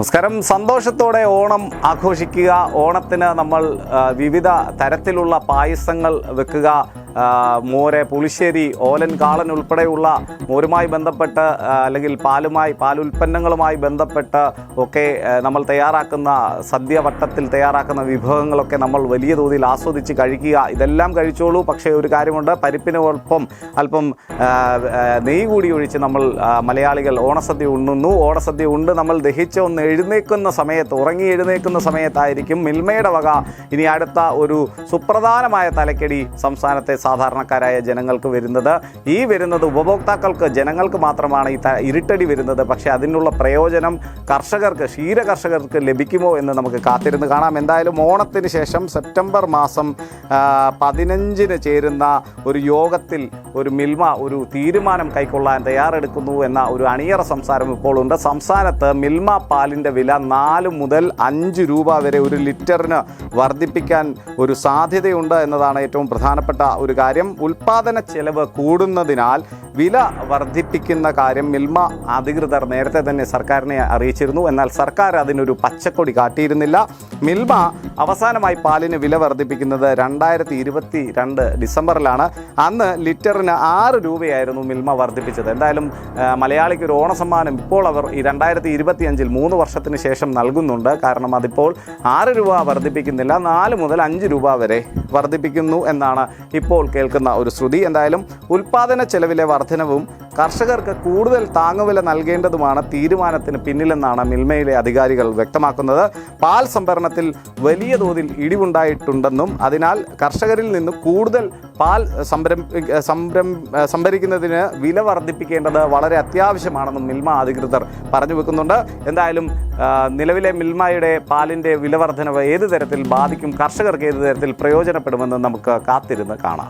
നമസ്കാരം. സന്തോഷത്തോടെ ഓണം ആഘോഷിക്കുക. ഓണത്തിന് നമ്മൾ വിവിധ തരത്തിലുള്ള പായസങ്ങൾ വെക്കുക. മോര് പുളിശ്ശേരി ഓലൻ കാളൻ ഉൾപ്പെടെയുള്ള മോരുമായി ബന്ധപ്പെട്ട് അല്ലെങ്കിൽ പാലുമായി പാലുൽപ്പന്നങ്ങളുമായി ബന്ധപ്പെട്ട് ഒക്കെ നമ്മൾ തയ്യാറാക്കുന്ന സദ്യ വട്ടത്തിൽ തയ്യാറാക്കുന്ന വിഭവങ്ങളൊക്കെ നമ്മൾ വലിയ തോതിൽ ആസ്വദിച്ച് കഴിക്കുക. ഇതെല്ലാം കഴിച്ചോളൂ. പക്ഷേ ഒരു കാര്യമുണ്ട്. പരിപ്പിനൊപ്പം അല്പം നെയ്യ് കൂടി ഒഴിച്ച് നമ്മൾ മലയാളികൾ ഓണസദ്യ ഉണ്ണുന്നു. ഓണസദ്യ ഉണ്ട്. നമ്മൾ ദഹിച്ച് ഒന്ന് എഴുന്നേൽക്കുന്ന സമയത്ത് ഉറങ്ങി എഴുന്നേക്കുന്ന സമയത്തായിരിക്കും മിൽമയുടെ വക. ഇനി അടുത്ത ഒരു സുപ്രധാനമായ തലക്കടി സംസ്ഥാനത്തെ സാധാരണക്കാരായ ജനങ്ങൾക്ക് വരുന്നത്. ഈ വരുന്നത് ഉപഭോക്താക്കൾക്ക് ജനങ്ങൾക്ക് മാത്രമാണ് ഈ ഇരുട്ടടി വരുന്നത്. പക്ഷേ അതിനുള്ള പ്രയോജനം കർഷകർക്ക് ക്ഷീര കർഷകർക്ക് ലഭിക്കുമോ എന്ന് നമുക്ക് കാത്തിരുന്ന് കാണാം. എന്തായാലും ഓണത്തിന് ശേഷം സെപ്റ്റംബർ മാസം പതിനഞ്ചിന് ചേരുന്ന ഒരു യോഗത്തിൽ ഒരു മിൽമ ഒരു തീരുമാനം കൈക്കൊള്ളാൻ തയ്യാറെടുക്കുന്നു എന്ന ഒരു അണിയറ സംസാരം ഇപ്പോൾ ഉണ്ട്. സംസ്ഥാനത്ത് മിൽമ പാലിന്റെ വില നാല് മുതൽ അഞ്ച് രൂപ വരെ ഒരു ലിറ്ററിന് വർദ്ധിപ്പിക്കാൻ ഒരു സാധ്യതയുണ്ട് എന്നതാണ് ഏറ്റവും പ്രധാനപ്പെട്ട ഒരു കാര്യം ഉൽപാദന ചെലവ് കൂടുന്നതിനാൽ വില വർദ്ധിപ്പിക്കുന്ന കാര്യം മിൽമ അധികൃതർ നേരത്തെ തന്നെ സർക്കാരിനെ അറിയിച്ചിരുന്നു. എന്നാൽ സർക്കാർ അതിനൊരു പച്ചക്കൊടി കാട്ടിയിരുന്നില്ല. മിൽമ അവസാനമായി പാലിന് വില വർദ്ധിപ്പിക്കുന്നത് രണ്ടായിരത്തി ഇരുപത്തി രണ്ട് ഡിസംബറിലാണ്. അന്ന് ലിറ്ററിന് ആറ് രൂപയായിരുന്നു മിൽമ വർദ്ധിപ്പിച്ചത്. എന്തായാലും മലയാളിക്ക് ഒരു ഓണസമ്മാനം ഇപ്പോൾ അവർ ഈ രണ്ടായിരത്തി ഇരുപത്തി അഞ്ചിൽ മൂന്ന് വർഷത്തിന് ശേഷം നൽകുന്നുണ്ട്. കാരണം അതിപ്പോൾ ആറ് രൂപ വർദ്ധിപ്പിക്കുന്നില്ല. നാല് മുതൽ അഞ്ച് രൂപ വരെ വർദ്ധിപ്പിക്കുന്നു എന്നാണ് ഇപ്പോൾ കേൾക്കുന്ന ഒരു ശ്രുതി എന്തായാലും ഉൽപാദന ചെലവിലെ വർധനവും കർഷകർക്ക് കൂടുതൽ താങ്ങുവില നൽകേണ്ടതുമാണ് തീരുമാനത്തിന് പിന്നിലെന്നാണ് മിൽമയിലെ അധികാരികൾ വ്യക്തമാക്കുന്നത്. പാൽ സംഭരണത്തിൽ വലിയ തോതിൽ ഇടിവുണ്ടായിട്ടുണ്ടെന്നും അതിനാൽ കർഷകരിൽ നിന്ന് കൂടുതൽ പാൽ സംരം സംരം സംഭരിക്കുന്നതിന് വില വർദ്ധിപ്പിക്കേണ്ടത് വളരെ അത്യാവശ്യമാണെന്നും മിൽമ അധികൃതർ പറഞ്ഞു വെക്കുന്നുണ്ട്. എന്തായാലും നിലവിലെ മിൽമയുടെ പാലിന്റെ വില വർധനവ് ഏത് തരത്തിൽ ബാധിക്കും കർഷകർക്ക് ഏത് തരത്തിൽ പ്രയോജനപ്പെടുമെന്ന് നമുക്ക് കാത്തിരുന്ന് കാണാം.